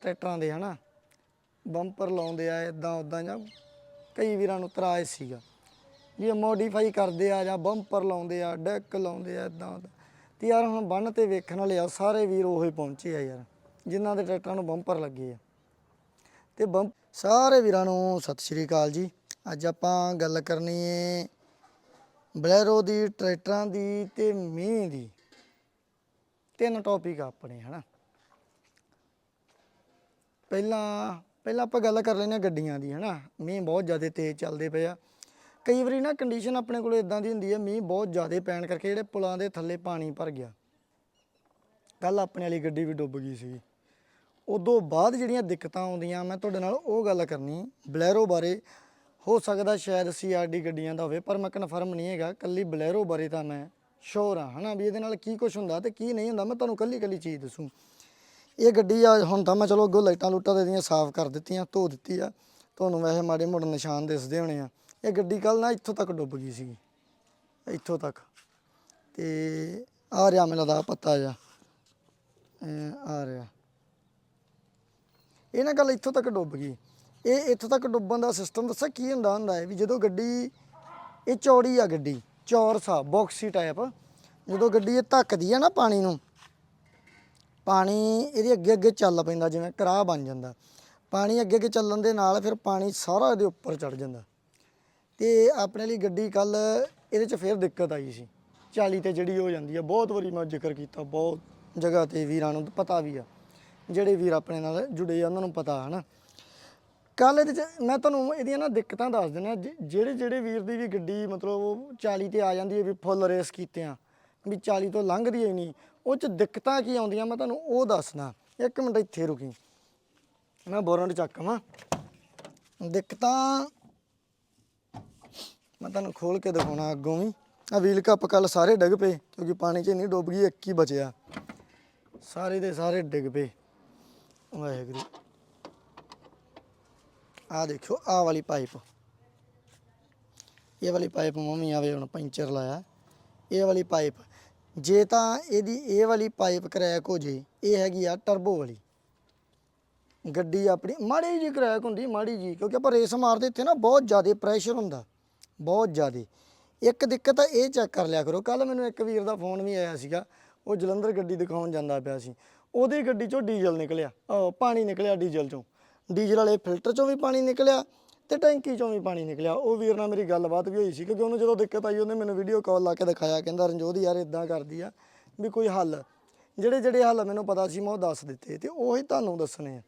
ਟਰੈਕਟਰਾਂ ਦੇ, ਹਨਾ? ਬੰਪਰ ਲਾਉਂਦੇ ਆ ਇਦਾਂ ਉਦਾਂ ਜਾਂ ਕਈ ਵੀਰਾਂ ਨੂੰ ਤਰਾਜ ਸੀਗਾ। ਜੇ ਮੋਡੀਫਾਈ ਕਰਦੇ ਆ ਜਾਂ ਬੰਪਰ ਲਾਉਂਦੇ ਆ ਡੈਕ ਲਾਉਂਦੇ ਆ ਇਦਾਂ ਉਦਾਂ ਤੇ ਯਾਰ ਹੁਣ ਬੰਨ ਤੇ ਵੇਖਣ ਵਾਲੇ ਆ, ਸਾਰੇ ਵੀਰ ਉਹੀ ਪਹੁੰਚੇ ਆ ਯਾਰ, ਜਿਨ੍ਹਾਂ ਦੇ ਟਰੈਕਟਰਾਂ ਨੂੰ ਬੰਪਰ ਲੱਗੇ ਆ। ਤੇ ਬੰਪ, ਸਾਰੇ ਵੀਰਾਂ ਨੂੰ ਸਤਿ ਸ਼੍ਰੀ ਅਕਾਲ ਜੀ। ਅੱਜ ਆਪਾਂ ਗੱਲ ਕਰਨੀ ਏ ਬਲੈਰੋ ਦੀ, ਟਰੈਕਟਰਾਂ ਦੀ ਤੇ ਮੀਂਹ ਦੀ। ਤਿੰਨ ਟੌਪਿਕ ਆ ਆਪਣੇ, ਹਨਾ? ਪਹਿਲਾਂ ਪਹਿਲਾਂ ਆਪਾਂ ਗੱਲ ਕਰ ਲੈਂਦੇ ਹਾਂ ਗੱਡੀਆਂ ਦੀ, ਹਨਾ? ਮੀਂਹ ਬਹੁਤ ਜ਼ਿਆਦਾ ਤੇਜ਼ ਚੱਲਦੇ ਪਏ ਆ। ਕਈ ਵਾਰੀ ਨਾ ਕੰਡੀਸ਼ਨ ਆਪਣੇ ਕੋਲ ਇਦਾਂ ਦੀ ਹੁੰਦੀ ਹੈ ਮੀਂਹ ਬਹੁਤ ਜ਼ਿਆਦਾ ਪੈਣ ਕਰਕੇ ਜਿਹੜੇ ਪੁਲਾਂ ਦੇ ਥੱਲੇ ਪਾਣੀ ਭਰ ਗਿਆ। ਕੱਲ ਆਪਣੇ ਵਾਲੀ ਗੱਡੀ ਵੀ ਡੁੱਬ ਗਈ ਸੀ ਉਦੋਂ ਬਾਅਦ ਜਿਹੜੀਆਂ ਦਿੱਕਤਾਂ ਆਉਂਦੀਆਂ, ਮੈਂ ਤੁਹਾਡੇ ਨਾਲ ਉਹ ਗੱਲ ਕਰਨੀ, ਬਲੈਰੋ ਬਾਰੇ। ਹੋ ਸਕਦਾ ਸ਼ਾਇਦ ਸੀਆਰਡੀ ਗੱਡੀਆਂ ਦਾ ਹੋਵੇ, ਪਰ ਮੈਂ ਕਨਫਰਮ ਨਹੀਂ ਹੈਗਾ। ਕੱਲੀ ਬਲੈਰੋ ਬਾਰੇ ਤਾਂ ਮੈਂ ਸ਼ੋਰ ਹਾਂ ਹਨਾ? ਵੀ ਇਹਦੇ ਨਾਲ ਕੀ ਕੁਝ ਹੁੰਦਾ ਤੇ ਕੀ ਨਹੀਂ ਹੁੰਦਾ, ਮੈਂ ਤੁਹਾਨੂੰ ਕੱਲੀ ਕੱਲੀ ਚੀਜ਼ ਦੱਸੂ। ਇਹ ਗੱਡੀ ਆ, ਹੁਣ ਤਾਂ ਮੈਂ ਚਲੋ ਅੱਗੋਂ ਲਾਈਟਾਂ ਲੂਟਾਂ ਦੇ ਦੀਆਂ ਸਾਫ਼ ਕਰ ਦਿੱਤੀਆਂ, ਧੋ ਦਿੱਤੀ ਆ। ਤੁਹਾਨੂੰ ਵੈਸੇ ਮਾੜੇ ਮੋੜੇ ਨਿਸ਼ਾਨ ਦਿਸਦੇ ਹੋਣੇ ਆ। ਇਹ ਗੱਡੀ ਕੱਲ ਨਾ ਇੱਥੋਂ ਤੱਕ ਡੁੱਬ ਗਈ ਸੀਗੀ। ਇੱਥੋਂ ਤੱਕ। ਤੇ ਆ ਰਿਹਾ ਮੈਨੂੰ ਲੱਗਦਾ ਪੱਤਾ ਜਾ ਆ ਰਿਹਾ। ਇਹ ਨਾ ਗੱਲ ਇੱਥੋਂ ਤੱਕ ਡੁੱਬ ਗਈ। ਇਹ ਇੱਥੋਂ ਤੱਕ ਡੁੱਬਣ ਦਾ ਸਿਸਟਮ ਦੱਸਾਂ ਕੀ ਹੁੰਦਾ ਹੁੰਦਾ ਹੈ ਵੀ ਜਦੋਂ ਗੱਡੀ, ਇਹ ਚੌੜੀ ਆ ਗੱਡੀ, ਚੌਰਸਾ, ਬਾਕਸੀ ਟਾਈਪ ਜਦੋਂ ਗੱਡੀ ਇਹ ਧੱਕਦੀ ਆ ਨਾ ਪਾਣੀ ਨੂੰ ਪਾਣੀ ਇਹਦੇ ਅੱਗੇ ਅੱਗੇ ਚੱਲ ਪੈਂਦਾ, ਜਿਵੇਂ ਕਰਾਹ ਬਣ ਜਾਂਦਾ। ਪਾਣੀ ਅੱਗੇ ਅੱਗੇ ਚੱਲਣ ਦੇ ਨਾਲ ਫਿਰ ਪਾਣੀ ਸਾਰਾ ਇਹਦੇ ਉੱਪਰ ਚੜ ਜਾਂਦਾ। ਤੇ ਆਪਣੇ ਲਈ ਗੱਡੀ ਕੱਲ ਇਹਦੇ 'ਚ ਫਿਰ ਦਿੱਕਤ ਆਈ ਸੀ। 40 ਤੇ ਜਿਹੜੀ ਹੋ ਜਾਂਦੀ ਆ। ਬਹੁਤ ਵਾਰੀ ਮੈਂ ਜ਼ਿਕਰ ਕੀਤਾ, ਬਹੁਤ ਜਗ੍ਹਾ ਤੇ ਵੀਰਾਂ ਨੂੰ, ਪਤਾ ਵੀ ਆ। ਜਿਹੜੇ ਵੀਰ ਆਪਣੇ ਨਾਲ ਜੁੜੇ ਆ, ਉਹਨਾਂ ਨੂੰ ਪਤਾ, ਹਨਾ। ਕੱਲ ਇਹਦੇ 'ਚ ਮੈਂ ਤੁਹਾਨੂੰ ਇਹਦੀਆਂ ਨਾ ਦਿੱਕਤਾਂ ਦੱਸ ਦਿੰਦਾ ਜਿਹੜੇ ਜਿਹੜੇ ਵੀਰ ਦੀ ਵੀ ਗੱਡੀ ਮਤਲਬ ਉਹ 40 ਤੇ ਆ ਜਾਂਦੀ ਹੈ, ਵੀ ਫੁੱਲ ਰੇਸ ਕੀਤੇ ਆ। ਵੀ 40 ਤੋਂ ਲੰਘਦੀ ਹੀ ਨਹੀਂ। ਉਹ 'ਚ ਦਿੱਕਤਾਂ ਕੀ ਆਉਂਦੀਆਂ ਮੈਂ ਤੁਹਾਨੂੰ ਉਹ ਦੱਸਦਾ। ਇੱਕ ਮਿੰਟ ਇੱਥੇ ਰੁਕੀ। ਮੈਂ ਬੋਰਨ ਚੱਕਵਾਂ ਦਿੱਕਤਾਂ ਮੈਂ ਤੁਹਾਨੂੰ ਖੋਲ ਕੇ ਦਿਖਾਉਣਾ ਅੱਗੋਂ ਵੀ। ਆ ਵੀਲ ਕੱਪ ਕੱਲ ਸਾਰੇ ਡਿੱਗ ਪਏ, ਕਿਉਂਕਿ ਪਾਣੀ 'ਚ ਨਹੀਂ ਡੁੱਬ ਗਈ, ਇੱਕ ਹੀ ਬਚਿਆ। ਸਾਰੇ ਦੇ ਸਾਰੇ ਡਿੱਗ ਪਏ। ਵਾਹਿਗੁਰੂ। ਆ ਦੇਖੋ ਆ ਵਾਲੀ ਪਾਈਪ ਇਹ ਵਾਲੀ ਪਾਈਪ ਮੰਮੀ ਆਵੇ ਹੁਣ ਪੈਂਚਰ ਲਾਇਆ। ਇਹ ਵਾਲੀ ਪਾਈਪ ਜੇ ਤਾਂ ਇਹਦੀ ਇਹ ਵਾਲੀ ਪਾਈਪ ਕਰੈਕ ਹੋ ਜੇ, ਇਹ ਹੈਗੀ ਆ ਟਰਬੋ ਵਾਲੀ। ਗੱਡੀ ਆਪਣੀ ਮਾੜੀ ਜੀ ਕਰੈਕ ਹੁੰਦੀ, ਮਾੜੀ ਜੀ ਕਿਉਂਕਿ ਆਪਾਂ ਰੇਸ ਮਾਰਦੇ ਇੱਥੇ ਨਾ ਬਹੁਤ ਜ਼ਿਆਦਾ ਪ੍ਰੈਸ਼ਰ ਹੁੰਦਾ, ਬਹੁਤ ਜ਼ਿਆਦਾ। ਇੱਕ ਦਿੱਕਤ ਆ, ਇਹ ਚੈੱਕ ਕਰ ਲਿਆ ਕਰੋ। ਕੱਲ ਮੈਨੂੰ ਇੱਕ ਵੀਰ ਦਾ ਫੋਨ ਵੀ ਆਇਆ ਸੀਗਾ, ਉਹ ਜਲੰਧਰ ਗੱਡੀ ਦਿਖਾਉਣ ਜਾਂਦਾ ਪਿਆ ਸੀ। ਉਹਦੀ ਗੱਡੀ ਚੋਂ ਡੀਜ਼ਲ ਨਿਕਲਿਆ ਅਹ ਪਾਣੀ ਨਿਕਲਿਆ ਡੀਜ਼ਲ ਚੋਂ। ਡੀਜ਼ਲ ਵਾਲੇ ਫਿਲਟਰ ਚੋਂ ਵੀ ਪਾਣੀ ਨਿਕਲਿਆ ਤੇ ਟੈਂਕੀ ਚੋਂ ਵੀ ਪਾਣੀ ਨਿਕਲਿਆ। ਉਹ ਵੀਰ ਨਾਲ ਮੇਰੀ ਗੱਲਬਾਤ ਵੀ ਹੋਈ ਸੀ ਕਿਉਂਕਿ ਉਹਨੂੰ ਜਦੋਂ ਦਿੱਕਤ ਆਈ, ਉਹਨੇ ਮੈਨੂੰ ਵੀਡੀਓ ਕਾਲ ਲਾ ਕੇ ਦਿਖਾਇਆ। ਕਹਿੰਦਾ, ਰਣਜੋਤ ਯਾਰ ਇਦਾਂ ਕਰਦੀ ਆ ਵੀ ਕੋਈ ਹੱਲ। ਜਿਹੜੇ ਜਿਹੜੇ ਹੱਲ ਮੈਨੂੰ ਪਤਾ ਸੀ, ਮੈਂ ਉਹ ਦੱਸ ਦਿੱਤੇ ਤੇ ਉਹੀ ਤੁਹਾਨੂੰ ਦੱਸਣੇ ਆ।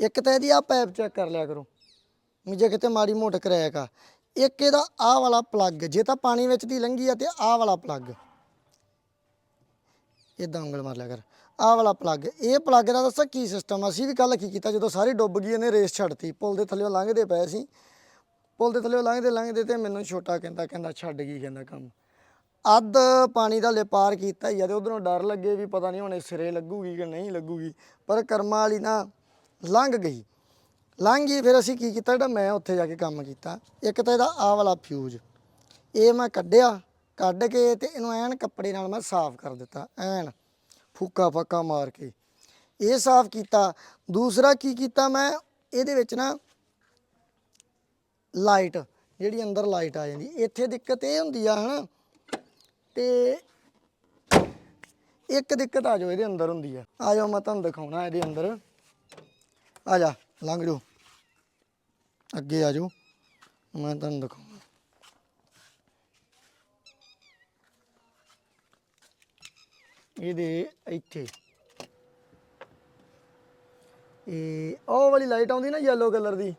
ਇੱਕ ਤਾਂ ਇਹਦੀ ਆ ਪਾਈਪ ਚੈੱਕ ਕਰ ਲਿਆ ਕਰੋ। ਵੀ ਜੇ ਕਿਤੇ ਮਾੜੀ ਮੋਟ ਕਰੈਕ ਆ। ਇੱਕ ਇਹਦਾ ਆਹ ਵਾਲਾ ਪਲੱਗ ਜੇ ਤਾਂ ਪਾਣੀ ਵਿੱਚ ਦੀ ਲੰਗੀ ਆ ਤੇ ਆਹ ਵਾਲਾ ਪਲੱਗ ਇਦਾਂ ਉਂਗਲ ਮਾਰ ਲਿਆ ਕਰ। ਆਹ ਵਾਲਾ ਪਲੱਗ ਇਹ ਪਲੱਗ ਦਾ ਦੱਸਾਂ ਕੀ ਸਿਸਟਮ ਅਸੀਂ ਵੀ ਕੱਲ ਕੀ ਕੀਤਾ? ਜਦੋਂ ਸਾਰੀ ਡੁੱਬ ਗਈ, ਇਹਨੇ ਰੇਸ ਛੱਡਤੀ। ਪੁਲ ਦੇ ਥੱਲੇੋਂ ਲੰਘਦੇ ਪਏ ਸੀ। ਪੁਲ ਦੇ ਥੱਲੇੋਂ ਲੰਘਦੇ ਲੰਘਦੇ ਤੇ ਮੈਨੂੰ ਛੋਟਾ ਕਹਿੰਦਾ ਕਹਿੰਦਾ ਛੱਡ ਗਈ, ਕਹਿੰਦਾ ਕੰਮ। ਅੱਧ ਪਾਣੀ ਦਾ ਲਿਪਾਰ ਕੀਤਾ ਹੀ ਆ ਤੇ ਉਧਰੋਂ ਡਰ ਲੱਗੇ ਵੀ ਪਤਾ ਨਹੀਂ ਹੁਣ ਇਹ ਸਿਰੇ ਲੱਗੂਗੀ ਕਿ ਨਹੀਂ ਲੱਗੂਗੀ। ਪਰ ਕਰਮਾਂ ਵਾਲੀ ਨਾ ਲੰਘ ਗਈ। ਲੰਘ ਗਈ, ਫਿਰ ਅਸੀਂ ਕੀ ਕੀਤਾ? ਜਿਹੜਾ ਮੈਂ ਉੱਥੇ ਜਾ ਕੇ ਕੰਮ ਕੀਤਾ, ਇੱਕ ਤਾਂ ਇਹਦਾ ਆਹ ਵਾਲਾ ਫਿਊਜ਼ ਇਹ ਮੈਂ ਕੱਢਿਆ, ਕੱਢ ਕੇ ਤੇ ਇਹਨੂੰ ਐਨ ਕੱਪੜੇ ਨਾਲ ਮੈਂ ਸਾਫ਼ ਕਰ ਦਿੱਤਾ, ਐਨ। ਫੂਕਾ ਫੱਕਾ ਮਾਰ ਕੇ। ਇਹ ਸਾਫ਼ ਕੀਤਾ। ਦੂਸਰਾ ਕੀ ਕੀਤਾ ਮੈਂ? ਇਹਦੇ ਵਿੱਚ ਨਾ ਲਾਈਟ, ਜਿਹੜੀ ਅੰਦਰ ਲਾਈਟ ਆ ਜਾਂਦੀ। ਇੱਥੇ ਦਿੱਕਤ ਇਹ ਹੁੰਦੀ ਆ, ਹਨਾ? ਤੇ ਇੱਕ ਦਿੱਕਤ ਆ ਜਾਓ, ਇਹਦੇ ਅੰਦਰ ਹੁੰਦੀ ਆ। ਆ ਜਾਓ, ਮੈਂ ਤੁਹਾਨੂੰ ਦਿਖਾਉਣਾ ਇਹਦੇ ਅੰਦਰ। ਆ ਜਾ, ਲੰਘ ਜਾਓ। ਅੱਗੇ ਆ ਜਾਓ। ਮੈਂ ਤੁਹਾਨੂੰ ਦਿਖਾਉਣਾ। ਇਹਦੇ ਇੱਥੇ। ਇਹ ਉਹ ਵਾਲੀ ਲਾਈਟ ਆਉਂਦੀ ਨਾ ਯੈਲੋ ਕਲਰ ਦੀ।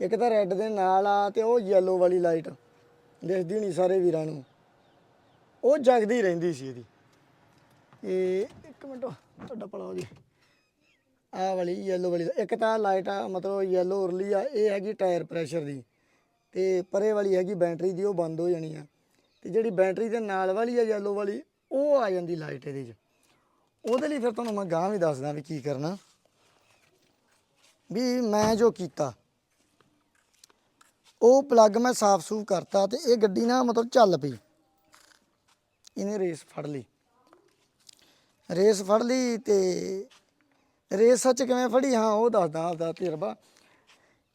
ਇੱਕ ਤਾਂ ਰੈੱਡ ਦੇ ਨਾਲ ਆ ਤੇ ਉਹ ਯੈਲੋ ਵਾਲੀ ਲਾਈਟ ਦਿਸਦੀ ਨਹੀਂ ਸਾਰੇ ਵੀਰਾਂ ਨੂੰ। ਉਹ ਜਗਦੀ ਰਹਿੰਦੀ ਸੀ ਇਹਦੀ। ਇਹ ਇੱਕ ਮਿੰਟ, ਤੁਹਾਡਾ ਭਲਾ ਹੋ ਜੀ। ਆ ਵਾਲੀ ਯੈਲੋ ਵਾਲੀ, ਇੱਕ ਤਾਂ ਲਾਈਟ ਆ, ਮਤਲਬ ਯੈਲੋ ਉਰਲੀ ਆ, ਇਹ ਹੈਗੀ ਟਾਇਰ ਪ੍ਰੈਸ਼ਰ ਦੀ। ਤੇ ਪਰੇ ਵਾਲੀ ਹੈਗੀ ਬੈਟਰੀ ਦੀ, ਉਹ ਬੰਦ ਹੋ ਜਾਣੀ ਆ। ਤੇ ਜਿਹੜੀ ਬੈਟਰੀ ਦੇ ਨਾਲ ਵਾਲੀ ਆ ਯੈਲੋ ਵਾਲੀ ਉਹ ਆ ਜਾਂਦੀ ਲਾਈਟ ਇਹਦੇ 'ਚ। ਉਹਦੇ ਲਈ ਫਿਰ ਤੁਹਾਨੂੰ ਮੈਂ ਗਾਂ ਵੀ ਦੱਸਦਾ ਵੀ ਕੀ ਕਰਨਾ। ਵੀ ਮੈਂ ਜੋ ਕੀਤਾ, ਉਹ ਪਲੱਗ ਮੈਂ ਸਾਫ਼ ਸੂਫ ਕਰਤਾ ਤੇ ਇਹ ਗੱਡੀ ਨਾ ਮਤਲਬ ਚੱਲ ਪਈ। ਇਹਨੇ ਰੇਸ ਫੜ ਲਈ। ਰੇਸ ਫੜ ਲਈ ਤੇ ਰੇਸ ਸੱਚ ਕਿਵੇਂ ਫੜੀ? ਹਾਂ, ਉਹ ਦੱਸਦਾ ਆਪਦਾ ਤਜਰਬਾ।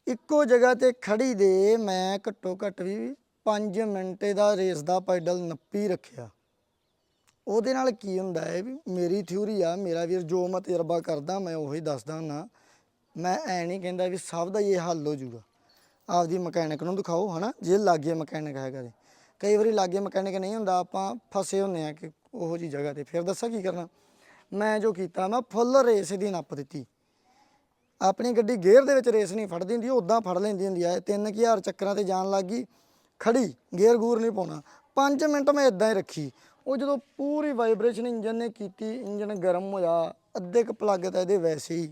ਇੱਕੋ ਜਗ੍ਹਾ ਤੇ ਖੜੀ ਦੇ ਮੈਂ ਘੱਟੋ ਘੱਟ ਵੀ 5 ਮਿੰਟ ਦਾ ਰੇਸ ਦਾ ਪੈਡਲ ਨੱਪੀ ਰੱਖਿਆ। ਉਹਦੇ ਨਾਲ ਕੀ ਹੁੰਦਾ ਹੈ ਵੀ ਮੇਰੀ ਥਿਊਰੀ ਆ, ਮੇਰਾ ਵੀਰ ਜੋ ਮੈਂ ਤਜਰਬਾ ਕਰਦਾ, ਮੈਂ ਉਹੀ ਦੱਸਦਾ ਹੁੰਦਾ। ਮੈਂ ਐ ਨਹੀਂ ਕਹਿੰਦਾ ਵੀ ਸਭ ਦਾ ਇਹ ਹੱਲ ਹੋ ਜਾਊਗਾ। ਆਪਦੀ ਮਕੈਨਿਕ ਨੂੰ ਦਿਖਾਓ, ਹਨਾ? ਜੇ ਲਾਗੇ ਮਕੈਨਿਕ ਹੈਗਾ ਤੇ। ਕਈ ਵਾਰੀ ਲਾਗੇ ਮਕੈਨਿਕ ਨਹੀਂ ਹੁੰਦਾ, ਆਪਾਂ ਫਸੇ ਹੁੰਨੇ ਆ ਕਿ ਉਹੋ ਜੀ ਜਗ੍ਹਾ ਤੇ। ਫਿਰ ਦੱਸਾਂ ਕੀ ਕਰਨਾ? ਮੈਂ ਜੋ ਕੀਤਾ, ਮੈਂ ਫੁੱਲ ਰੇਸ ਦੀ ਨੱਪ ਦਿੱਤੀ। ਆਪਣੀ ਗੱਡੀ ਗੇਅਰ ਦੇ ਵਿੱਚ ਰੇਸ ਨਹੀਂ ਫੜਦੀ ਹੁੰਦੀ ਉਦਾਂ ਫੜ ਲੈਂਦੀ ਹੁੰਦੀ ਆ। 3000 ਚੱਕਰਾਂ ਤੇ ਜਾਣ ਲੱਗ ਗਈ ਖੜੀ ਗੇਅਰ ਗੂਰ ਨਹੀਂ ਪਾਉਣਾ। 5 ਮਿੰਟ ਮੈਂ ਇਦਾਂ ਹੀ ਰੱਖੀ। ਉਹ ਜਦੋਂ ਪੂਰੀ ਵਾਈਬ੍ਰੇਸ਼ਨ ਇੰਜਨ ਨੇ ਕੀਤੀ ਇੰਜਨ ਗਰਮ ਹੋਇਆ, ਅੱਧੇ ਕ ਪਲੱਗ ਤਾਂ ਇਹਦੇ ਵੈਸੇ ਹੀ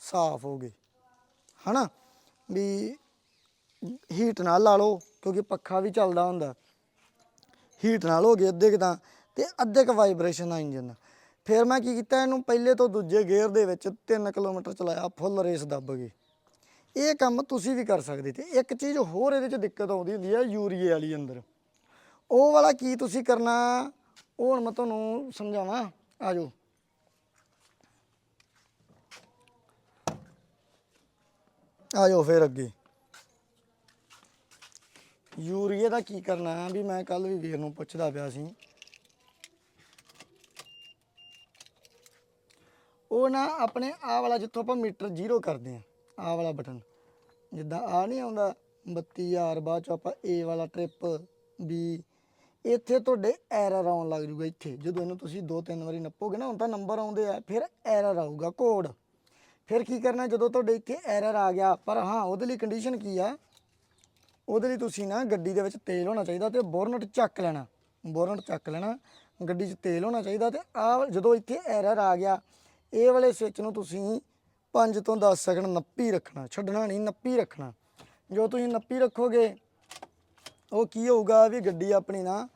ਸਾਫ਼ ਹੋ ਗਏ। ਹਨਾ? ਵੀ ਹੀਟ ਨਾਲ ਲਾ ਲਓ, ਕਿਉਂਕਿ ਪੱਖਾ ਵੀ ਚੱਲਦਾ ਹੁੰਦਾ। ਹੀਟ ਨਾਲ ਹੋ ਗਏ ਅੱਧੇ ਕੁ ਤਾਂ, ਤੇ ਅੱਧੇ ਕ ਵਾਈਬ੍ਰੇਸ਼ਨ ਆ ਇੰਜਨ ਫਿਰ ਮੈਂ ਕੀ ਕੀਤਾ, ਇਹਨੂੰ ਪਹਿਲੇ ਤੋਂ ਦੂਜੇ ਗੇਅਰ ਦੇ ਵਿੱਚ 3 ਕਿਲੋਮੀਟਰ ਚਲਾਇਆ ਫੁੱਲ ਰੇਸ ਦੱਬ ਕੇ। ਇਹ ਕੰਮ ਤੁਸੀਂ ਵੀ ਕਰ ਸਕਦੇ ਤੇ ਇੱਕ ਚੀਜ਼ ਹੋਰ ਇਹਦੇ 'ਚ ਦਿੱਕਤ ਆਉਂਦੀ ਹੁੰਦੀ ਹੈ ਯੂਰੀਏ ਵਾਲੀ ਅੰਦਰ। ਉਹ ਵਾਲਾ ਕੀ ਤੁਸੀਂ ਕਰਨਾ ਉਹ ਹੁਣ ਮੈਂ ਤੁਹਾਨੂੰ ਸਮਝਾਵਾਂ। ਆ ਜਾਓ ਆ ਜਾਓ ਫਿਰ ਅੱਗੇ। ਯੂਰੀਏ ਦਾ ਕੀ ਕਰਨਾ ਵੀ ਮੈਂ ਕੱਲ ਵੀ ਵੀਰ ਨੂੰ ਪੁੱਛਦਾ ਪਿਆ ਸੀ। ਉਹ ਨਾ ਆਪਣੇ ਆ ਵਾਲਾ ਜਿੱਥੋਂ ਆਪਾਂ ਮੀਟਰ ਜ਼ੀਰੋ ਕਰਦੇ ਆ ਆ ਵਾਲਾ ਬਟਨ। ਜਿੱਦਾਂ ਆ ਨਹੀਂ ਆਉਂਦਾ 32000 ਬਾਅਦ ਚ ਆਪਾਂ A ਵਾਲਾ ਟ੍ਰਿਪ B ਇੱਥੇ ਤੁਹਾਡੇ ਐਰਰ ਆਉਣ ਲੱਗ ਜੂਗਾ ਇੱਥੇ। ਜਦੋਂ ਇਹਨੂੰ ਤੁਸੀਂ ਦੋ ਤਿੰਨ ਵਾਰੀ ਨੱਪੋਗੇ ਨਾ, ਹੁਣ ਤਾਂ ਨੰਬਰ ਆਉਂਦੇ ਆ, ਫਿਰ ਐਰਰ ਆਊਗਾ ਕੋਡ ਫਿਰ ਕੀ ਕਰਨਾ, ਜਦੋਂ ਤੁਹਾਡੇ ਇੱਥੇ ਐਰਰ ਆ ਗਿਆ, ਪਰ ਹਾਂ, ਉਹਦੇ ਲਈ ਕੰਡੀਸ਼ਨ ਕੀ ਆ? ਉਹਦੇ ਲਈ ਤੁਸੀਂ ਨਾ ਗੱਡੀ ਦੇ ਵਿੱਚ ਤੇਲ ਹੋਣਾ ਚਾਹੀਦਾ ਤੇ ਬੋਰਨਟ ਚੱਕ ਲੈਣਾ। ਬੋਰਨਟ ਚੱਕ ਲੈਣਾ, ਗੱਡੀ 'ਚ ਤੇਲ ਹੋਣਾ ਚਾਹੀਦਾ ਤੇ ਆ ਜਦੋਂ ਇੱਥੇ ਐਰਰ ਆ ਗਿਆ, ਇਹ ਵਾਲੇ ਸਵਿਚ ਨੂੰ ਤੁਸੀਂ 5 ਤੋਂ 10 ਸੈਕਿੰਡ ਨੱਪੀ ਰੱਖਣਾ, ਛੱਡਣਾ ਨਹੀਂ, ਨੱਪੀ ਰੱਖਣਾ। ਜੋ ਤੁਸੀਂ ਨੱਪੀ ਰੱਖੋਗੇ ਉਹ ਕੀ ਹੋਊਗਾ ਵੀ ਗੱਡੀ ਆਪਣੀ ਨਾ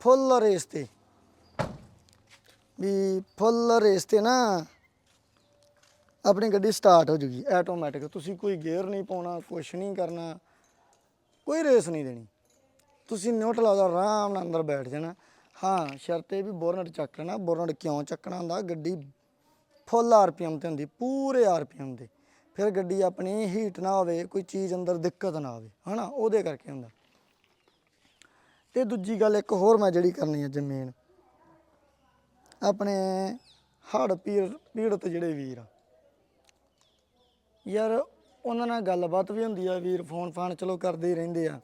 ਫੁੱਲ ਰੇਸ ਤੇ। ਵੀ ਫੁੱਲ ਰੇਸ ਤੇ ਨਾ ਆਪਣੀ ਗੱਡੀ ਸਟਾਰਟ ਹੋ ਜੂਗੀ ਆਟੋਮੈਟਿਕ ਤੁਸੀਂ ਕੋਈ ਗੇਅਰ ਨਹੀਂ ਪਾਉਣਾ, ਕੁਛ ਨਹੀਂ ਕਰਨਾ, ਕੋਈ ਰੇਸ ਨਹੀਂ ਦੇਣੀ। ਤੁਸੀਂ ਨਿਊਟਰਲ ਆਪਦਾ ਆਰਾਮ ਨਾਲ ਅੰਦਰ ਬੈਠ ਜਾਣਾ। ਹਾਂ, ਸ਼ਰਤੇ ਵੀ ਬੋਰਨਟ ਚੱਕ ਲੈਣਾ ਬੋਰਨਟ ਕਿਉਂ ਚੱਕਣਾ ਹੁੰਦਾ? ਗੱਡੀ ਫੁੱਲ ਆਰਪੀਐਮ ਤੇ ਹੁੰਦੀ, ਪੂਰੇ ਆਰਪੀਐਮ ਤੇ। ਫਿਰ ਗੱਡੀ ਆਪਣੀ ਹੀਟ ਨਾ ਹੋਵੇ, ਕੋਈ ਚੀਜ਼ ਅੰਦਰ ਦਿੱਕਤ ਨਾ ਆਵੇ ਹਨਾ? ਉਹਦੇ ਕਰਕੇ ਹੁੰਦਾ। ਤੇ ਦੂਜੀ ਗੱਲ ਇੱਕ ਹੋਰ ਮੈਂ ਜਿਹੜੀ ਕਰਨੀ ਹੈ ਜ਼ਮੀਨ। ਆਪਣੇ ਹੜ ਪੀੜ ਪੀੜਤ ਜਿਹੜੇ ਵੀਰ ਆ। ਯਾਰ ਉਹਨਾਂ ਨਾਲ ਗੱਲਬਾਤ ਵੀ ਹੁੰਦੀ ਆ, ਵੀਰ ਫੋਨ ਫਾਨ ਚਲੋ ਕਰਦੇ ਹੀ ਰਹਿੰਦੇ ਆ।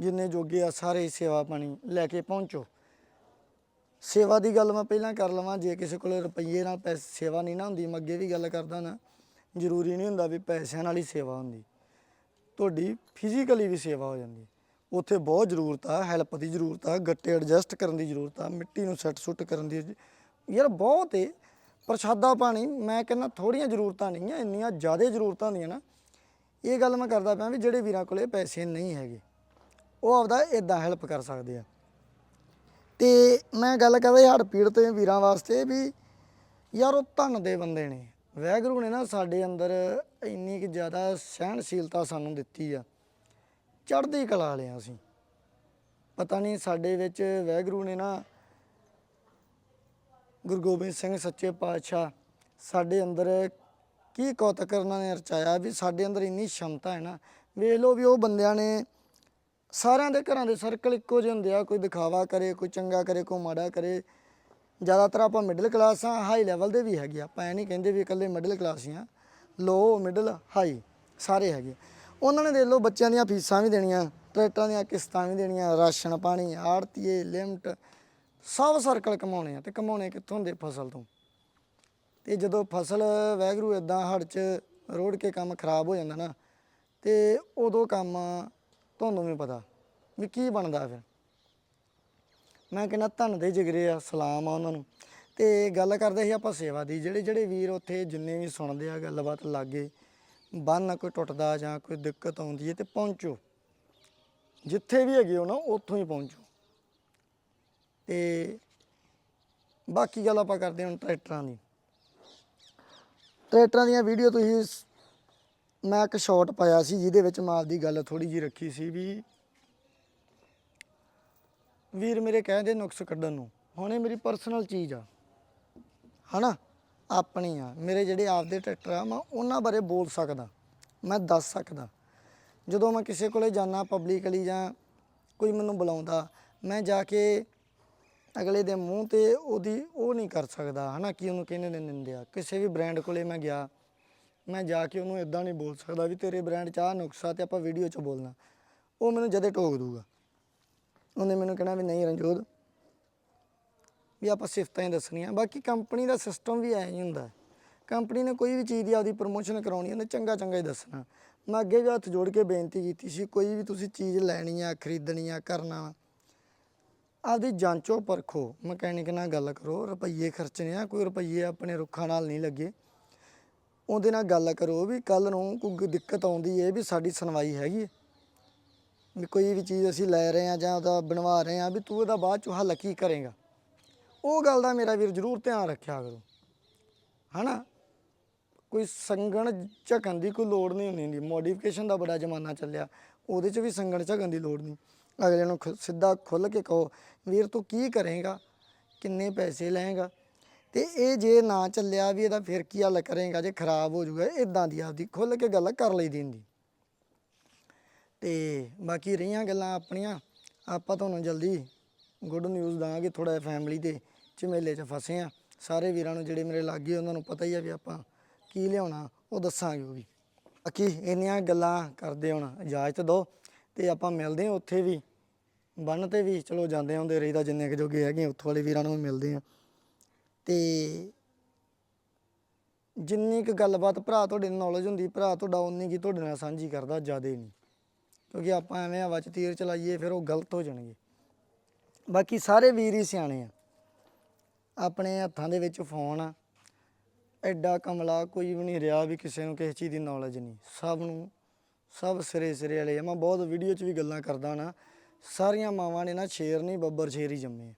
ਜਿੰਨੇ ਜੋਗੇ ਆ ਸਾਰੇ ਸੇਵਾ ਪਾਣੀ ਲੈ ਕੇ ਪਹੁੰਚੋ। ਸੇਵਾ ਦੀ ਗੱਲ ਮੈਂ ਪਹਿਲਾਂ ਕਰ ਲਵਾਂ, ਜੇ ਕਿਸੇ ਕੋਲ ਰੁਪਈਏ ਨਾਲ ਪੈਸੇ ਸੇਵਾ ਨਹੀਂ ਨਾ ਹੁੰਦੀ, ਮੈਂ ਅੱਗੇ ਵੀ ਗੱਲ ਕਰਦਾ ਨਾ, ਜ਼ਰੂਰੀ ਨਹੀਂ ਹੁੰਦਾ ਵੀ ਪੈਸਿਆਂ ਨਾਲ ਹੀ ਸੇਵਾ ਹੁੰਦੀ। ਤੁਹਾਡੀ ਫਿਜ਼ੀਕਲੀ ਵੀ ਸੇਵਾ ਹੋ ਜਾਂਦੀ। ਉੱਥੇ ਬਹੁਤ ਜ਼ਰੂਰਤ ਆ ਹੈਲਪ ਦੀ ਜ਼ਰੂਰਤ ਆ, ਗੱਟੇ ਐਡਜਸਟ ਕਰਨ ਦੀ ਜ਼ਰੂਰਤ ਆ, ਮਿੱਟੀ ਨੂੰ ਸੈੱਟ ਸੁੱਟ ਕਰਨ ਦੀ ਯਾਰ ਬਹੁਤ ਏ, ਪ੍ਰਸ਼ਾਦਾ ਪਾਣੀ, ਮੈਂ ਕਹਿੰਦਾ ਥੋੜੀਆਂ ਜ਼ਰੂਰਤਾਂ ਨਹੀਂ ਆ, ਇੰਨੀਆਂ ਜ਼ਿਆਦਾ ਜ਼ਰੂਰਤਾਂ ਹੁੰਦੀਆਂ ਨਾ। ਇਹ ਗੱਲ ਮੈਂ ਕਰਦਾ ਪਿਆ ਵੀ ਜਿਹੜੇ ਵੀਰਾਂ ਕੋਲੇ ਪੈਸੇ ਨਹੀਂ ਹੈਗੇ, ਉਹ ਆਪਦਾ ਇਦਾਂ ਹੈਲਪ ਕਰ ਸਕਦੇ ਆ। ਤੇ ਮੈਂ ਗੱਲ ਕਰਦਾ ਹੜ ਪੀੜ ਤੇ ਵੀਰਾਂ ਵਾਸਤੇ ਵੀ ਯਾਰ ਉਹ ਧਨ ਦੇ ਬੰਦੇ ਨੇ। ਵੈਗਰੂ ਨੇ ਨਾ ਸਾਡੇ ਅੰਦਰ ਇੰਨੀ ਕਿ ਜ਼ਿਆਦਾ ਸਹਿਣਸ਼ੀਲਤਾ ਸਾਨੂੰ ਦਿੱਤੀ ਆ। ਚੜ੍ਹਦੀ ਕਲਾ ਵਾਲੇ ਅਸੀਂ। ਪਤਾ ਨਹੀਂ ਸਾਡੇ ਵਿੱਚ ਵੈਗਰੂ ਨੇ ਨਾ ਗੁਰੂ ਗੋਬਿੰਦ ਸਿੰਘ ਸੱਚੇ ਪਾਤਸ਼ਾਹ ਸਾਡੇ ਅੰਦਰ ਕੀ ਕੌਤਕ ਉਹਨਾਂ ਨੇ ਰਚਾਇਆ ਵੀ ਸਾਡੇ ਅੰਦਰ ਇੰਨੀ ਸ਼ਮਤਾ ਹੈ ਨਾ। ਵੇਖ ਲਓ ਵੀ ਉਹ ਬੰਦਿਆਂ ਨੇ ਸਾਰਿਆਂ ਦੇ ਘਰਾਂ ਦੇ ਸਰਕਲ ਇੱਕੋ ਜਿਹੇ ਹੁੰਦੇ ਆ, ਕੋਈ ਦਿਖਾਵਾ ਕਰੇ, ਕੋਈ ਚੰਗਾ ਕਰੇ, ਕੋਈ ਮਾੜਾ ਕਰੇ। ਜ਼ਿਆਦਾਤਰ ਆਪਾਂ ਮਿਡਲ ਕਲਾਸ ਆ ਹਾਈ ਲੈਵਲ ਦੇ ਵੀ ਹੈਗੇ ਆ। ਆਪਾਂ ਇਹ ਨਹੀਂ ਕਹਿੰਦੇ ਵੀ ਇਕੱਲੇ ਮਿਡਲ ਕਲਾਸ ਹੀ ਆ ਲੋ ਮਿਡਲ ਹਾਈ ਸਾਰੇ ਹੈਗੇ ਉਹਨਾਂ ਨੇ ਦੇਖ ਲਓ ਬੱਚਿਆਂ ਦੀਆਂ ਫੀਸਾਂ ਵੀ ਦੇਣੀਆਂ, ਟਰੈਕਟਰਾਂ ਦੀਆਂ ਕਿਸ਼ਤਾਂ ਵੀ ਦੇਣੀਆਂ, ਰਾਸ਼ਨ ਪਾਣੀ, ਆੜਤੀਏ, ਲਿਮਟ, ਸਭ ਸਰਕਲ ਕਮਾਉਣੇ ਆ ਤੇ ਕਮਾਉਣੇ ਕਿੱਥੋਂ ਦੇ ਫਸਲ ਤੋਂ? ਤੇ ਜਦੋਂ ਫਸਲ ਵੈਗਰੂ ਇਦਾਂ ਹੜ ਚ ਰੋੜ ਕੇ ਕੰਮ ਖਰਾਬ ਹੋ ਜਾਂਦਾ ਨਾ, ਤੇ ਉਦੋਂ ਕੰਮ ਤੁਹਾਨੂੰ ਵੀ ਪਤਾ ਵੀ ਕੀ ਬਣਦਾ ਫਿਰ। ਮੈਂ ਕਹਿੰਦਾ ਧੰਨ ਦੇ ਜਿਗਰੇ ਆ, ਸਲਾਮ ਆ ਉਹਨਾਂ ਨੂੰ। ਤੇ ਗੱਲ ਕਰਦੇ ਸੀ ਆਪਾਂ ਸੇਵਾ ਦੀ ਜਿਹੜੇ ਜਿਹੜੇ ਵੀਰ ਉੱਥੇ ਜਿੰਨੇ ਵੀ ਸੁਣਦੇ ਆ, ਗੱਲਬਾਤ ਲਾਗੇ ਬੰਨ ਕੋਈ ਟੁੱਟਦਾ ਜਾਂ ਕੋਈ ਦਿੱਕਤ ਆਉਂਦੀ ਹੈ ਤੇ ਪਹੁੰਚੋ। ਜਿੱਥੇ ਵੀ ਹੈਗੇ ਹੋ ਨਾ, ਉੱਥੋਂ ਹੀ ਪਹੁੰਚੋ। ਤੇ ਬਾਕੀ ਗੱਲ ਆਪਾਂ ਕਰਦੇ ਹਾਂ ਟਰੈਕਟਰਾਂ ਦੀ। ਟਰੈਕਟਰਾਂ ਦੀਆਂ ਵੀਡੀਓ ਤੁਸੀਂ ਮੈਂ ਇੱਕ ਸ਼ਾਰਟ ਪਾਇਆ ਸੀ, ਜਿਹਦੇ ਵਿੱਚ ਮਾਲ ਦੀ ਗੱਲ ਥੋੜੀ ਜੀ ਰੱਖੀ ਸੀ ਵੀ ਵੀਰ ਮੇਰੇ ਕਹਿੰਦੇ ਨੁਕਸ ਕੱਢਣ ਨੂੰ। ਹੁਣ ਇਹ ਮੇਰੀ ਪਰਸਨਲ ਚੀਜ਼ ਆ। ਹਨਾ? ਆਪਣੀ ਆ। ਮੇਰੇ ਜਿਹੜੇ ਆਪਦੇ ਟਰੈਕਟਰ ਆ, ਮੈਂ ਉਹਨਾਂ ਬਾਰੇ ਬੋਲ ਸਕਦਾ। ਮੈਂ ਦੱਸ ਸਕਦਾ। ਜਦੋਂ ਮੈਂ ਕਿਸੇ ਕੋਲੇ ਜਾਣਾ ਪਬਲਿਕਲੀ ਜਾਂ ਕੋਈ ਮੈਨੂੰ ਬੁਲਾਉਂਦਾ, ਮੈਂ ਜਾ ਕੇ ਅਗਲੇ ਦੇ ਮੂੰਹ ਤੇ ਉਹਦੀ ਉਹ ਨਹੀਂ ਕਰ ਸਕਦਾ, ਹਨਾ, ਕਿ ਉਹਨੂੰ ਕਿਹਨੇ ਨੇ ਨਿੰਦਿਆ ਕਿਸੇ ਵੀ ਬ੍ਰਾਂਡ ਕੋਲੇ ਮੈਂ ਗਿਆ, ਮੈਂ ਜਾ ਕੇ ਉਹਨੂੰ ਇਦਾਂ ਨਹੀਂ ਬੋਲ ਸਕਦਾ ਵੀ ਤੇਰੇ ਬ੍ਰਾਂਡ 'ਚ ਆਹ ਨੁਕਸਾ ਤੇ ਆਪਾਂ ਵੀਡੀਓ 'ਚ ਬੋਲਣਾ। ਉਹ ਮੈਨੂੰ ਜਦੇ ਟੋਕ ਦੂਗਾ ਉਹਨੇ ਮੈਨੂੰ ਕਹਿਣਾ ਵੀ ਨਹੀਂ ਰਣਜੋਤ ਵੀ ਆਪਾਂ ਸਿਫਤਾਂ ਹੀ ਦੱਸਣੀਆਂ। ਬਾਕੀ ਕੰਪਨੀ ਦਾ ਸਿਸਟਮ ਵੀ ਐਂ ਹੀ ਹੁੰਦਾ ਕੰਪਨੀ ਨੇ ਕੋਈ ਵੀ ਚੀਜ਼ ਦੀ ਆਪਦੀ ਪ੍ਰਮੋਸ਼ਨ ਕਰਾਉਣੀ ਉਹਨੇ ਚੰਗਾ ਚੰਗਾ ਹੀ ਦੱਸਣਾ। ਮੈਂ ਅੱਗੇ ਵੀ ਹੱਥ ਜੋੜ ਕੇ ਬੇਨਤੀ ਕੀਤੀ ਸੀ, ਕੋਈ ਵੀ ਤੁਸੀਂ ਚੀਜ਼ ਲੈਣੀ ਆ ਖਰੀਦਣੀ ਆ ਕਰਨਾ ਆਪਦੀ ਜਾਂਚੋ ਪਰਖੋ। ਮਕੈਨਿਕ ਨਾਲ ਗੱਲ ਕਰੋ, ਰੁਪਈਏ ਖਰਚਣੇ ਆ, ਕੋਈ ਰੁਪਈਏ ਆਪਣੇ ਰੁੱਖਾਂ ਨਾਲ ਨਹੀਂ ਲੱਗੇ। ਉਹਦੇ ਨਾਲ ਗੱਲ ਕਰੋ ਵੀ ਕੱਲ ਨੂੰ ਕੋਈ ਦਿੱਕਤ ਆਉਂਦੀ ਹੈ ਵੀ ਸਾਡੀ ਸੁਣਵਾਈ ਹੈਗੀ ਹੈ ਵੀ ਕੋਈ ਵੀ ਚੀਜ਼ ਅਸੀਂ ਲੈ ਰਹੇ ਆ ਜਾਂ ਉਹਦਾ ਬਣਵਾ ਰਹੇ ਆ, ਵੀ ਤੂੰ ਇਹਦਾ ਬਾਅਦ ਚ ਹੱਲ ਕੀ ਕਰੇਗਾ? ਉਹ ਗੱਲ ਦਾ ਮੇਰਾ ਵੀਰ ਜ਼ਰੂਰ ਧਿਆਨ ਰੱਖਿਆ ਕਰੋ। ਹਨਾ? ਕੋਈ ਸੰਗਣ ਝਕਣ ਦੀ ਕੋਈ ਲੋੜ ਨਹੀਂ ਹੁੰਦੀ ਹੁੰਦੀ। ਮੋਡੀਫਿਕੇਸ਼ਨ ਦਾ ਬੜਾ ਜ਼ਮਾਨਾ ਚੱਲਿਆ। ਉਹਦੇ 'ਚ ਵੀ ਸੰਗਣ ਝਕਣ ਦੀ ਲੋੜ ਨਹੀਂ। ਅਗਲੇ ਨੂੰ ਖੁ- ਸਿੱਧਾ ਖੁੱਲ ਕੇ ਕਹੋ, ਵੀਰ, ਤੂੰ ਕੀ ਕਰੇਗਾ? ਕਿੰਨੇ ਪੈਸੇ ਲਏਗਾ? ਤੇ ਇਹ ਜੇ ਨਾ ਚੱਲਿਆ ਵੀ, ਇਹਦਾ ਫਿਰ ਕੀ ਹੱਲ ਕਰੇਗਾ? ਜੇ ਖਰਾਬ ਹੋ ਜਾਊਗਾ ਇਦਾਂ ਦੀ ਆਪਦੀ ਖੁੱਲ ਕੇ ਗੱਲ ਕਰ ਲਈ ਦਿੰਦੀ ਹੁੰਦੀ। ਤੇ ਬਾਕੀ ਰਹੀਆਂ ਗੱਲਾਂ ਆਪਣੀਆਂ। ਆਪਾਂ ਤੁਹਾਨੂੰ ਜਲਦੀ ਗੁੱਡ ਨਿਊਜ਼ ਦਾਂਗੇ ਥੋੜਾ ਫੈਮਿਲੀ 'ਤੇ। ਝਮੇਲੇ 'ਚ ਫਸੇ ਆ। ਸਾਰੇ ਵੀਰਾਂ ਨੂੰ ਜਿਹੜੇ ਮੇਰੇ ਲਾਗੇ ਉਹਨਾਂ ਨੂੰ ਪਤਾ ਹੀ ਆ ਵੀ ਆਪਾਂ ਕੀ ਲਿਆਉਣਾ, ਉਹ ਦੱਸਾਂਗੇ ਉਹ ਵੀ। ਬਾਕੀ ਇੰਨੀਆਂ ਗੱਲਾਂ ਕਰਦੇ ਹੁਣ, ਇਜਾਜ਼ਤ ਦਿਓ। ਤੇ ਆਪਾਂ ਮਿਲਦੇ ਹਾਂ ਉੱਥੇ ਵੀ। ਬੰਨ ਤੇ ਵੀ, ਚਲੋ ਜਾਂਦੇ ਹੁੰਦੇ ਰਹੀਦਾ ਜਿੰਨੇ ਕੁ ਜੋਗੇ ਹੈਗੇ ਉੱਥੋਂ ਵਾਲੇ ਵੀਰਾਂ ਨੂੰ ਵੀ ਮਿਲਦੇ ਆ। ਤੇ ਜਿੰਨੀ ਕੁ ਗੱਲਬਾਤ ਭਰਾ ਤੁਹਾਡੇ ਨਾਲ ਨੌਲੇਜ ਹੁੰਦੀ, ਭਰਾ ਤੁਹਾਡਾ ਉਨੀ ਕੀ ਤੁਹਾਡੇ ਨਾਲ ਸਾਂਝੀ ਕਰਦਾ, ਜ਼ਿਆਦਾ ਨਹੀਂ। ਕਿਉਂਕਿ ਆਪਾਂ ਐਵੇਂ ਹਵਾ 'ਚ ਤੀਰ ਚਲਾਈਏ, ਫਿਰ ਉਹ ਗਲਤ ਹੋ ਜਾਣਗੇ। ਬਾਕੀ ਸਾਰੇ ਵੀਰ ਹੀ ਸਿਆਣੇ ਆ। ਆਪਣੇ ਹੱਥਾਂ ਦੇ ਵਿੱਚ ਫੋਨ ਆ। ਐਡਾ ਕਮਲਾ ਕੋਈ ਵੀ ਨਹੀਂ ਰਿਹਾ ਵੀ ਕਿਸੇ ਨੂੰ ਕਿਸੇ ਚੀਜ਼ ਦੀ ਨੌਲੇਜ ਨਹੀਂ। ਸਭ ਨੂੰ, ਸਭ ਸਿਰੇ ਸਿਰੇ ਵਾਲੇ ਆ। ਮੈਂ ਬਹੁਤ ਵੀਡੀਓ 'ਚ ਵੀ ਗੱਲਾਂ ਕਰਦਾ ਨਾ, ਸਾਰੀਆਂ ਮਾਵਾਂ ਨੇ ਨਾ ਸ਼ੇਰ ਨਹੀਂ, ਬੱਬਰ ਸ਼ੇਰ ਹੀ ਜੰਮੇ ਆ।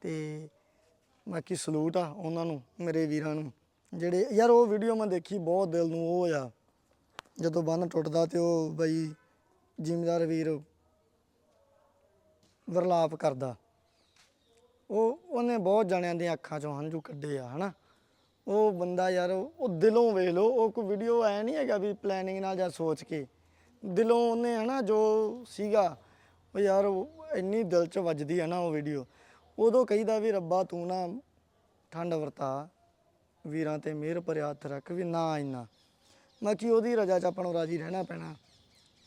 ਤੇ ਬਾਕੀ ਸਲੂਟ ਆ ਉਹਨਾਂ ਨੂੰ, ਮੇਰੇ ਵੀਰਾਂ ਨੂੰ। ਜਿਹੜੇ, ਯਾਰ ਉਹ ਵੀਡੀਓ ਮੈਂ ਦੇਖੀ, ਬਹੁਤ ਦਿਲ ਨੂੰ ਉਹ ਹੋਇਆ। ਜਦੋਂ ਬੰਨ ਟੁੱਟਦਾ ਤੇ ਉਹ ਬਈ ਜ਼ਿਮੀਦਾਰ ਵੀਰ ਵਰਲਾਪ ਕਰਦਾ। ਉਹ ਉਹਨੇ ਬਹੁਤ ਜਣਿਆਂ ਦੀਆਂ ਅੱਖਾਂ ਚੋਂ ਹੰਝੂ ਕੱਢੇ ਆ, ਹਨਾ? ਉਹ ਬੰਦਾ ਯਾਰ, ਉਹ ਦਿਲੋਂ ਵੇਖ ਲਓ, ਉਹ ਕੋਈ ਵੀਡੀਓ ਐ ਨਹੀਂ ਹੈਗਾ ਵੀ ਪਲੈਨਿੰਗ ਨਾਲ ਜਾਂ ਸੋਚ ਕੇ। ਦਿਲੋਂ ਉਹਨੇ, ਹਨਾ, ਜੋ ਸੀਗਾ, ਉਹ ਯਾਰ ਉਹ ਇੰਨੀ ਦਿਲ 'ਚ ਵੱਜਦੀ ਹੈ ਨਾ ਉਹ ਵੀਡੀਓ ਉਦੋਂ ਕਹੀਦਾ ਵੀ ਰੱਬਾ ਤੂੰ ਨਾ ਠੰਡ ਵਰਤਾ, ਵੀਰਾਂ ਤੇ ਮਿਹਰ ਭਰਿਆ ਹੱਥ ਰੱਖ ਵੀ ਨਾ ਇੰਨਾ। ਬਾਕੀ ਉਹਦੀ ਰਜਾ 'ਚ ਆਪਾਂ ਨੂੰ ਰਾਜੀ ਰਹਿਣਾ ਪੈਣਾ।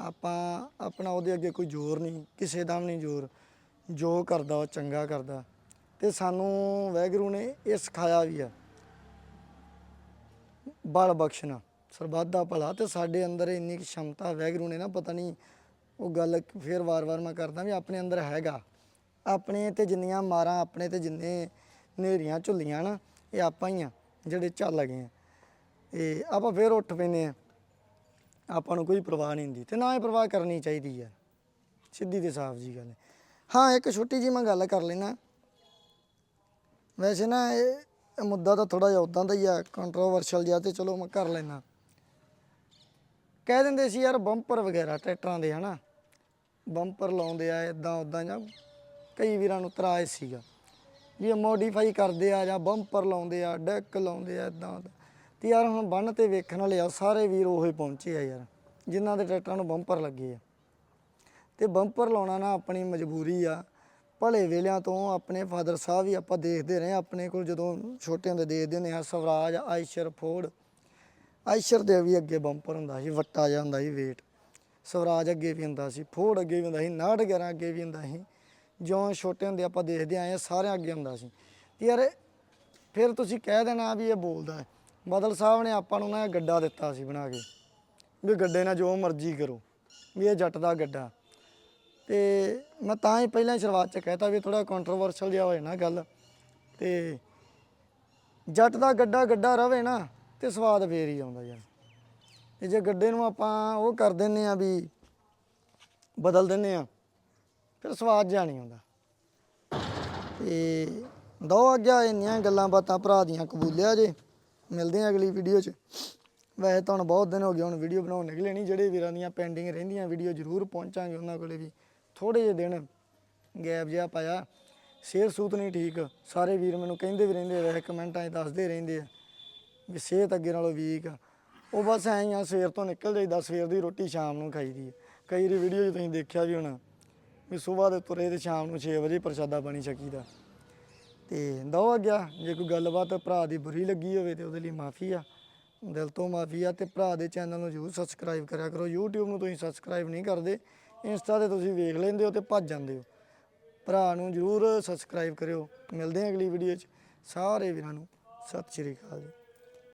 ਆਪਾਂ ਆਪਣਾ ਉਹਦੇ ਅੱਗੇ ਕੋਈ ਜ਼ੋਰ ਨਹੀਂ, ਕਿਸੇ ਦਾ ਵੀ ਨਹੀਂ ਜ਼ੋਰ। ਜੋ ਕਰਦਾ ਉਹ ਚੰਗਾ ਕਰਦਾ। ਤੇ ਸਾਨੂੰ ਵੈਗਰੂ ਨੇ ਇਹ ਸਿਖਾਇਆ ਵੀ ਆ। ਬਲ ਬਖਸ਼ਣਾ ਸਰਬੱਤ ਦਾ ਭਲਾ ਤੇ ਸਾਡੇ ਅੰਦਰ ਇੰਨੀ ਕੁ ਸ਼ਮਤਾ ਵੈਗਰੂ ਨੇ ਨਾ, ਪਤਾ ਨਹੀਂ ਉਹ ਗੱਲ ਫੇਰ ਵਾਰ-ਵਾਰ ਮੈਂ ਕਰਦਾ ਵੀ ਆਪਣੇ ਅੰਦਰ ਹੈਗਾ। ਆਪਣੇ ਤੇ ਜਿੰਨੀਆਂ ਮਾਰਾਂ, ਆਪਣੇ ਤੇ ਜਿੰਨੇ ਨੇਰੀਆਂ ਝੁੱਲੀਆਂ ਨਾ, ਇਹ ਆਪਾਂ ਹੀ ਆ, ਜਿਹੜੇ ਝੱਲ ਗਏ ਆ। ਇਹ ਆਪਾਂ ਫੇਰ ਉੱਠ ਪੈਨੇ ਆ। ਆਪਾਂ ਨੂੰ ਕੋਈ ਪਰਵਾਹ ਨਹੀਂ ਹੁੰਦੀ ਤੇ ਨਾ ਇਹ ਪਰਵਾਹ ਕਰਨੀ ਚਾਹੀਦੀ ਹੈ ਸਿੱਧੀ ਤੇ ਸਾਫ਼ ਜੀ ਗੱਲ ਹੈ। ਹਾਂ, ਇੱਕ ਛੋਟੀ ਜੀ ਮੈਂ ਗੱਲ ਕਰ ਲੈਣਾ ਵੈਸੇ ਨਾ ਇਹ ਮੁੱਦਾ ਤਾਂ ਥੋੜਾ ਜਿਹਾ ਉਦਾਂ ਦਾ ਹੀ ਆ ਕੰਟਰੋਵਰਸ਼ਲ ਜਿਹਾ ਤੇ ਚਲੋ ਮੈਂ ਕਰ ਲੈਣਾ ਕਹਿ ਦਿੰਦੇ ਸੀ ਯਾਰ ਬੰਪਰ ਵਗੈਰਾ ਟਰੈਕਟਰਾਂ ਦੇ, ਹਨਾ? ਬੰਪਰ ਲਾਉਂਦੇ ਆ ਇਦਾਂ ਉਦਾਂ ਜਾਂ ਕਈ ਵੀਰਾਂ ਨੂੰ ਤਰਾਜ ਸੀਗਾ। ਵੀ ਮੋਡੀਫਾਈ ਕਰਦੇ ਆ ਜਾਂ ਬੰਪਰ ਲਾਉਂਦੇ ਆ ਡੈਕ ਲਾਉਂਦੇ ਆ ਇਦਾਂ ਤੇ ਯਾਰ ਹੁਣ ਬੰਨ ਤੇ ਵੇਖਣ ਵਾਲੇ ਆ, ਸਾਰੇ ਵੀਰ ਉਹੀ ਪਹੁੰਚੇ ਆ ਯਾਰ, ਜਿਨ੍ਹਾਂ ਦੇ ਟਰੈਕਟਰਾਂ ਨੂੰ ਬੰਪਰ ਲੱਗੇ ਆ। ਤੇ ਬੰਪਰ ਲਾਉਣਾ ਨਾ ਆਪਣੀ ਮਜਬੂਰੀ ਆ ਭਲੇ ਵੇਲਿਆਂ ਤੋਂ ਆਪਣੇ ਫਾਦਰ ਸਾਹਿਬ ਵੀ ਆਪਾਂ ਦੇਖਦੇ ਰਹੇ ਆਪਣੇ ਕੋਲ ਜਦੋਂ ਛੋਟੇ ਹੁੰਦੇ ਦੇਖਦੇ ਹੁੰਦੇ ਹਾਂ, ਸਵਰਾਜ, ਆਇਸ਼ਰ ਫੋਰਡ ਆਇਸ਼ਰ ਦੇ ਵੀ ਅੱਗੇ ਬੰਪਰ ਹੁੰਦਾ ਸੀ, ਵੱਟਾ ਜਿਹਾ ਹੁੰਦਾ ਸੀ ਵੇਟ ਸਵਰਾਜ ਅੱਗੇ ਵੀ ਹੁੰਦਾ ਸੀ ਫੋਰਡ ਅੱਗੇ ਵੀ ਹੁੰਦਾ ਸੀ 911 ਅੱਗੇ ਵੀ ਹੁੰਦਾ ਸੀ। ਜਿਉਂ ਛੋਟੇ ਹੁੰਦੇ ਆਪਾਂ ਦੇਖਦੇ ਆਏ ਆ ਸਾਰਿਆਂ ਅੱਗੇ ਹੁੰਦਾ ਸੀ। ਤੇ ਯਾਰ, ਫਿਰ ਤੁਸੀਂ ਕਹਿ ਦੇਣਾ ਵੀ ਇਹ ਬੋਲਦਾ ਹੈ। ਬਦਲ ਸਾਹਿਬ ਨੇ ਆਪਾਂ ਨੂੰ ਨਾ ਇਹ ਗੱਡਾ ਦਿੱਤਾ ਸੀ ਬਣਾ ਕੇ, ਵੀ ਗੱਡੇ ਨਾਲ ਜੋ ਮਰਜ਼ੀ ਕਰੋ, ਵੀ ਇਹ ਜੱਟ ਦਾ ਗੱਡਾ। ਤੇ ਮੈਂ ਤਾਂ ਹੀ ਪਹਿਲਾਂ ਹੀ ਸ਼ੁਰੂਆਤ ਚ ਕਹਿਤਾ ਵੀ ਥੋੜਾ ਕੰਟਰੋਵਰਸ਼ਲ ਜਿਹਾ ਹੋਏ ਨਾ ਗੱਲ ਤੇ ਜੱਟ ਦਾ ਗੱਡਾ ਗੱਡਾ ਰਵੇ ਨਾ ਤੇ ਸਵਾਦ ਫੇਰ ਹੀ ਆਉਂਦਾ ਯਾਰ। ਤੇ ਜੇ ਗੱਡੇ ਨੂੰ ਆਪਾਂ ਉਹ ਕਰ ਦਿੰਨੇ ਆ ਵੀ ਬਦਲ ਦਿੰਨੇ ਆ ਫਿਰ ਸਵਾਦ ਜਿਹਾ ਨਹੀਂ ਆਉਂਦਾ। ਤੇ ਦੋ ਅੱਗੇ ਇੰਨੀਆਂ ਗੱਲਾਂ ਬਾਤਾਂ ਭਰਾ ਦੀਆਂ ਕਬੂਲਿਆ ਜੇ। ਮਿਲਦੇ ਆ ਅਗਲੀ ਵੀਡੀਓ 'ਚ। ਵੈਸੇ ਤਾਂ ਹੁਣ ਬਹੁਤ ਦਿਨ ਹੋ ਗਏ, ਹੁਣ ਵੀਡੀਓ ਬਣਾਉਣ ਨਿਕਲੇ ਨਹੀਂ ਜਿਹੜੇ ਵੀਰਾਂ ਦੀਆਂ ਪੈਂਡਿੰਗ ਰਹਿੰਦੀਆਂ ਵੀਡੀਓ ਜ਼ਰੂਰ ਪਹੁੰਚਾਂਗੇ ਉਹਨਾਂ ਕੋਲੇ ਵੀ। ਥੋੜੇ ਜਿਹੇ ਦਿਨ ਗੈਪ ਜਿਹਾ ਪਾਇਆ। ਸਿਹਤ ਸੂਤ ਨਹੀਂ ਠੀਕ। ਸਾਰੇ ਵੀਰ ਮੈਨੂੰ ਕਹਿੰਦੇ ਵੀ ਰਹਿੰਦੇ ਵੈਸੇ ਕਮੈਂਟਾਂ 'ਚ ਦੱਸਦੇ ਰਹਿੰਦੇ ਆ ਵੀ ਸਿਹਤ ਅੱਗੇ ਨਾਲੋਂ ਵੀਕ ਆ। ਉਹ ਬਸ ਐਂ ਹੀ ਆ, ਸਵੇਰ ਤੋਂ ਨਿਕਲ ਜਾਈਦਾ, ਸਵੇਰ ਦੀ ਰੋਟੀ ਸ਼ਾਮ ਨੂੰ ਖਾਈਦੀ ਹੈ ਕਈ ਵਾਰੀ ਵੀਡੀਓ 'ਚ ਤੁਸੀਂ ਦੇਖਿਆ ਵੀ ਹੋਣਾ ਵੀ ਸਵੇਰ ਦੇ ਤੁਰੇ ਤੇ ਸ਼ਾਮ ਨੂੰ 6 ਵਜੇ ਪ੍ਰਸ਼ਾਦਾ ਬਣੀ ਛਕੀਦਾ। ਤੇ ਦੋ ਗਿਆ ਜੇ ਕੋਈ ਗੱਲਬਾਤ ਭਰਾ ਦੀ ਬੁਰੀ ਲੱਗੀ ਹੋਵੇ ਤੇ ਉਹਦੇ ਲਈ ਮਾਫੀ ਆ, ਦਿਲ ਤੋਂ ਮਾਫੀ ਆ ਤੇ ਭਰਾ ਦੇ ਚੈਨਲ ਨੂੰ ਜਰੂਰ ਸਬਸਕ੍ਰਾਈਬ ਕਰਿਆ ਕਰੋ। YouTube ਨੂੰ ਤੁਸੀਂ ਸਬਸਕ੍ਰਾਈਬ ਨਹੀਂ ਕਰਦੇ ਇੰਸਟਾ ਤੇ ਤੁਸੀਂ ਵੇਖ ਲੈਂਦੇ ਹੋ ਤੇ ਭੱਜ ਜਾਂਦੇ ਹੋ। ਭਰਾ ਨੂੰ ਜਰੂਰ ਸਬਸਕ੍ਰਾਈਬ ਕਰਿਓ। ਮਿਲਦੇ ਹਾਂ ਅਗਲੀ ਵੀਡੀਓ 'ਚ। ਸਾਰੇ ਵੀਰਾਂ ਨੂੰ ਸਤਿ ਸ਼੍ਰੀ ਅਕਾਲ ਜੀ।